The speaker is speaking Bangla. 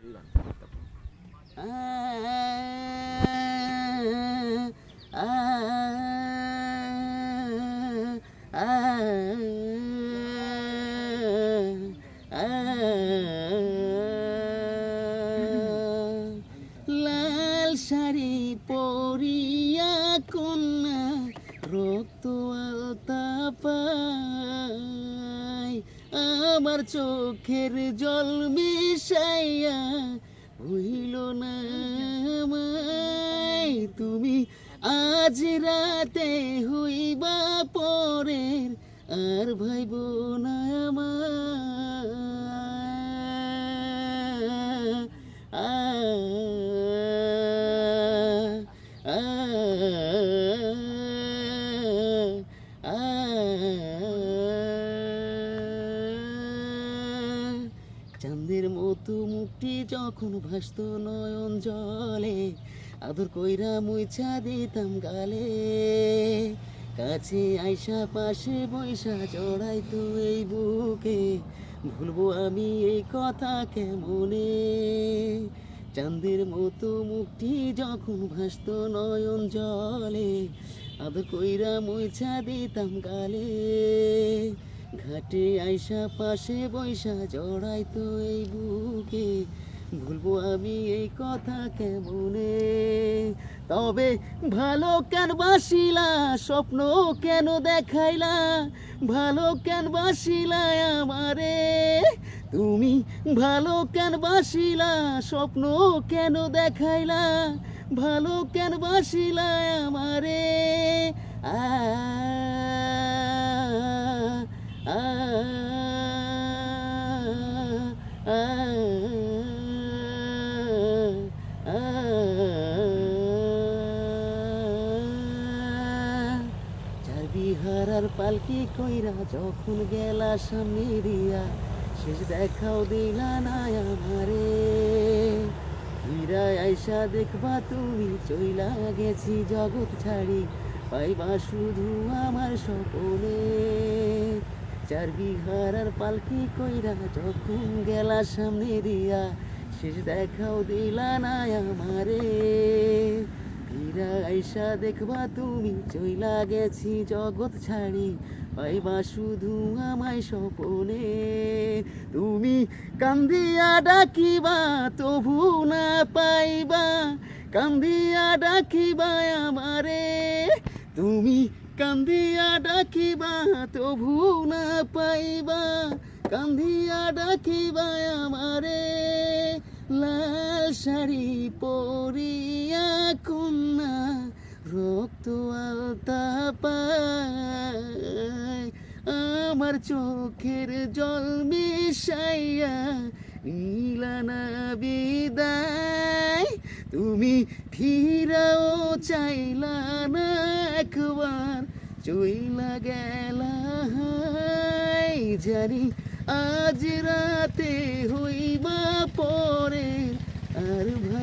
লাল শাড়ি পরিয়া কন্যা রক্ত আলতা পায়। আমার চোখের জল মিশাইয়া হইল না তুমি আজ রাতে হইবা পরের আর ভাইব না আমার চাঁদের মতো মুখটি যখন ভাসত নয়ন জলে, আদর কইরা মুইছা দিতাম গালে। কাছে আইসা পাশে বৈশা জড়াইতো এই বুকে, ভুলবো আমি এই কথা কেমনে? চাঁদের মতো মুখটি যখন ভাসত নয়ন জলে, আদর কইরা মুইছা দিতাম গালে। ঘাটে আইসা, পাশে বৈশা জড়াইতো এই বুকে। ভুলবো আমি এই কথা কেমনে? তবে ভালো কেন বাসিলা, স্বপ্ন কেন দেখাইলা? ভালো কেন বাসিলা আমারে? তুমি ভালো কেন বাসিলা, স্বপ্ন কেন দেখাইলা? ভালো কেন বাসিলা আমারে? আ বিহারার পালকি কইরা যখন গেলা সামনে দিয়া, শেষ দেখাও দিলা না আমারে। হীরা আইসা দেখবা তুমি চইলা গেছি জগৎ ছাড়ি, পাইবা শুধু আমার স্বপনে। চার বিঘার পালকি কইরা যখন গেলা সামনে দিয়া, শেষ দেখাও দিলা না আমারে। ফিরা আইসা দেখবা তুমি চইলা গেছি জগৎ ছাড়ি, পাইবা শুধু আমায় স্বপনে। তুমি কান্দিয়া ডাকিবা, তবু না পাইবা, কান্দিয়া ডাকিবা আমারে। তুমি কান্দিয়া ডাকিবা, তবু না পাইবা। কান্দিয়া ডাকিবা আমারে, লাল শাড়ি পরিয়া কন্যা, রক্ত আলতা পায়। আমার চোখের জল মিশাইয়া নীলানা বিদায়। তুমি ফিরাও চাইলা না একবার চইলা গেলা। জানি আজ রাতে হইবা পরে আর আমার